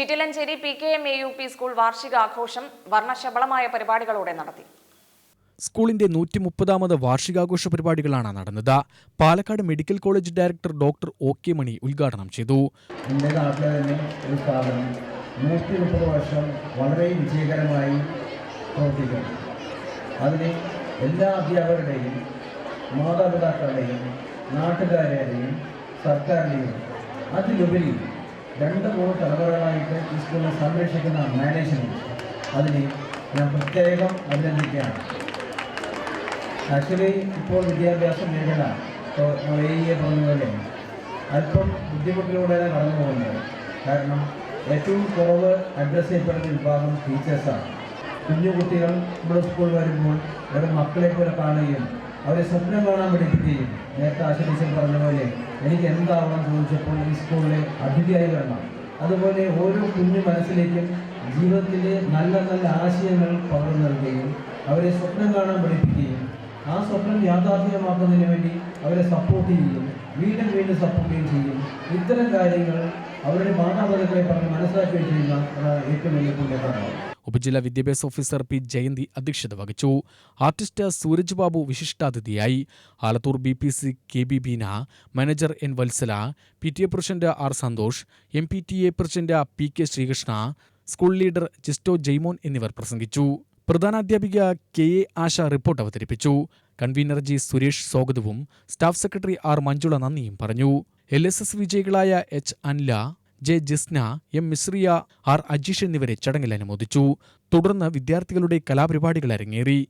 Chittilancheri P K M A U P school വാർഷികാഘോഷം വർണശബളമായ പരിപാടികളോടെ നടത്തി. സ്കൂളിന്റെ നൂറ്റി മുപ്പതാമത് വാർഷികാഘോഷ പരിപാടികളാണ് നടന്നത്. Palakkad medical college director doctor O K Mani ഉദ്ഘാടനം ചെയ്തു. എന്റെ നാട്ടിലെ തന്നെ ഒരു സ്ഥാപനം നൂറ്റി മുപ്പത് വർഷം വളരെ വിജയകരമായി പ്രവർത്തിക്കുന്നു. അതിന് എല്ലാ അധ്യാപകരുടെയും മാതാപിതാക്കളുടെയും നാട്ടുകാരുടെയും സർക്കാരിന്റെയും അതിലുപരി രണ്ട് മൂന്ന് തലമുറകളായിട്ട് ഈ സ്കൂളിനെ സംരക്ഷിക്കുന്ന മാനേജ്മെന്റ് അതിന് ഞാൻ പ്രത്യേകം അഭിനന്ദിക്കുകയാണ്. ആക്ച്വലി ഇപ്പോൾ വിദ്യാഭ്യാസ മേഖല ഇപ്പോൾ നമ്മൾ എ ഇ പറഞ്ഞ പോലെ അല്പം ബുദ്ധിമുട്ടിലൂടെയാണ് കടന്നു പോകുന്നത്. കാരണം ഏറ്റവും കുറവ് അഡ്രസ്സ് ചെയ്യപ്പെടുന്ന വിഭാഗം ടീച്ചേഴ്സാണ് കുഞ്ഞു കുട്ടികൾ നമ്മുടെ സ്കൂളിൽ വരുമ്പോൾ അവരുടെ മക്കളെ പോലെ കാണുകയും അവരെ സ്വപ്നം കാണാൻ പഠിപ്പിക്കുകയും നേരത്തെ ആശ പറഞ്ഞ പോലെ എനിക്ക് എന്താവണം ചോദിച്ചപ്പോൾ ഈ സ്കൂളിലെ അതിഥിയായി വരണം. അതുപോലെ ഓരോ കുഞ്ഞു മനസ്സിലേക്കും ജീവിതത്തിലെ നല്ല നല്ല ആശയങ്ങൾ പകർന്നു നൽകുകയും അവരെ സ്വപ്നം കാണാൻ പഠിപ്പിക്കുകയും ആ സ്വപ്നം യാഥാർത്ഥ്യമാക്കുന്നതിന് വേണ്ടി അവരെ സപ്പോർട്ട് ചെയ്യും വീണ്ടും വീണ്ടും സപ്പോർട്ട് ചെയ്യും ഇത്തരം കാര്യങ്ങൾ അവരുടെ മാതാപിതാക്കളെ പറഞ്ഞ് മനസ്സിലാക്കുകയും ചെയ്യുന്ന ഏറ്റവും വലിയ പുണ്യമാണ് ഉപജില്ലാ വിദ്യാഭ്യാസ ഓഫീസർ പി ജയന്തി അധ്യക്ഷത വഹിച്ചു. Artist Sooraj Babu വിശിഷ്ടാതിഥിയായി. Alathur B P C K B Beena manager N Vatsala P T A president R Santhosh M P T A president P K Sreekrishna school leader Jisto Jaimon എന്നിവർ പ്രസംഗിച്ചു. പ്രധാനാധ്യാപിക K A Asha report അവതരിപ്പിച്ചു. Convener G Suresh സ്വാഗതവും staff secretary R Manjula നന്ദിയും പറഞ്ഞു. L S S വിജയികളായ H Anla J Jisna M Mishriya R Ajeesh എന്നിവരെ ചടങ്ങിൽ അനുമോദിച്ചു. തുടർന്ന് വിദ്യാർത്ഥികളുടെ കലാപരിപാടികൾ അരങ്ങേറി.